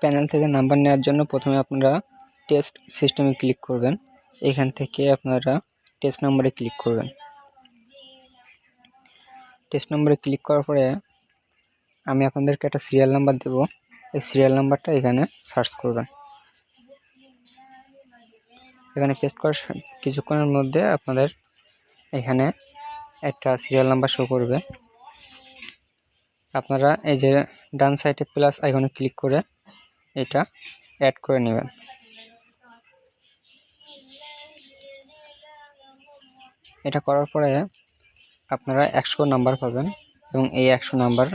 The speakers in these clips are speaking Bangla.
প্যানেল থেকে নাম্বার নেওয়ার জন্য প্রথমে আপনারা টেস্ট সিস্টেমে ক্লিক করবেন। এখান থেকে আপনারা টেস্ট নাম্বারে ক্লিক করবেন। টেস্ট নাম্বারে ক্লিক করার পরে আমি আপনাদেরকে একটা সিরিয়াল নাম্বার দেব। এই সিরিয়াল নাম্বারটা এখানে সার্চ করবেন। এখানে পেস্ট করার কিছুক্ষণের মধ্যে আপনাদের এখানে একটা সিরিয়াল নাম্বার শো করবে। আপনারা এই যে ডান সাইডে প্লাস আইকনে ক্লিক করে এটা অ্যাড করে নেবেন। এটা করার পরে আপনারা একশো নাম্বার পাবেন এবং এই একশো নাম্বার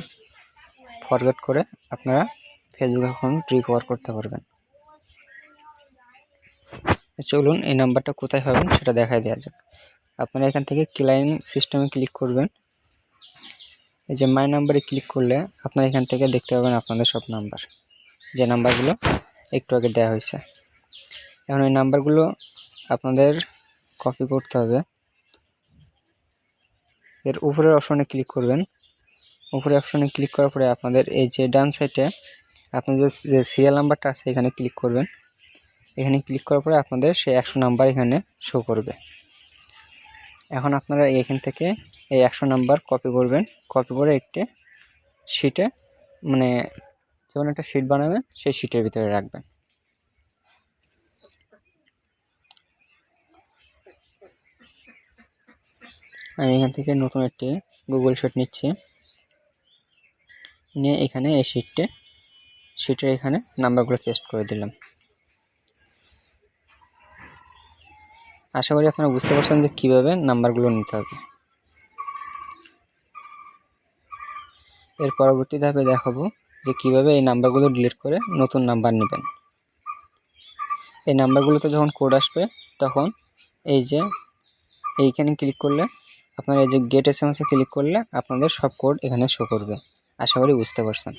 ফরগেট করে আপনারা ফেসবুক অ্যাকাউন্ট রিকভার করতে পারবেন। চলুন এই নাম্বারটা কোথায় পাবেন সেটা দেখাই দেওয়া যাক। আপনারা এখান থেকে ক্লাইম সিস্টেমে ক্লিক করবেন। এই যে মাই নাম্বারে ক্লিক করলে আপনারা এখান থেকে দেখতে পাবেন আপনাদের সব নাম্বার। যে নাম্বারগুলো একটু আগে দেওয়া হয়েছে। এখন এই নাম্বারগুলো আপনাদের কপি করতে হবে। এর উপরের অপশনে ক্লিক করবেন। উপরে অপশনে ক্লিক করার পরে আপনাদের এই যে ডান সাইডে আপনাদের যে সিরিয়াল নাম্বারটা আছে, এখানে ক্লিক করবেন। এখানে ক্লিক করার পরে আপনাদের সেই একশো নাম্বার এখানে শো করবে। এখন আপনারা এখান থেকে এই একশো নাম্বার কপি করবেন। কপি করে একটি শিটে মানে যেমন একটা শিট বানাবেন, সেই শিটের ভিতরে রাখবেন। আমি এখান থেকে নতুন একটি গুগল শিট নিচ্ছি। নিয়ে এখানে এই শিটটে শিটের এখানে নাম্বারগুলো পেস্ট করে দিলাম। আশা করি আপনারা বুঝতে পারছেন যে কীভাবে নাম্বারগুলো নিতে হবে। এর পরবর্তী ধাপে দেখাবো যে কীভাবে এই নাম্বারগুলো ডিলিট করে নতুন নাম্বার নেবেন। এই নাম্বারগুলোতে যখন কোড আসবে, তখন এই যে এইখানে ক্লিক করলে, আপনার এই যে গেট এস ক্লিক করলে আপনাদের সব কোড এখানে শো করবে। আশা করি বুঝতে পারছেন।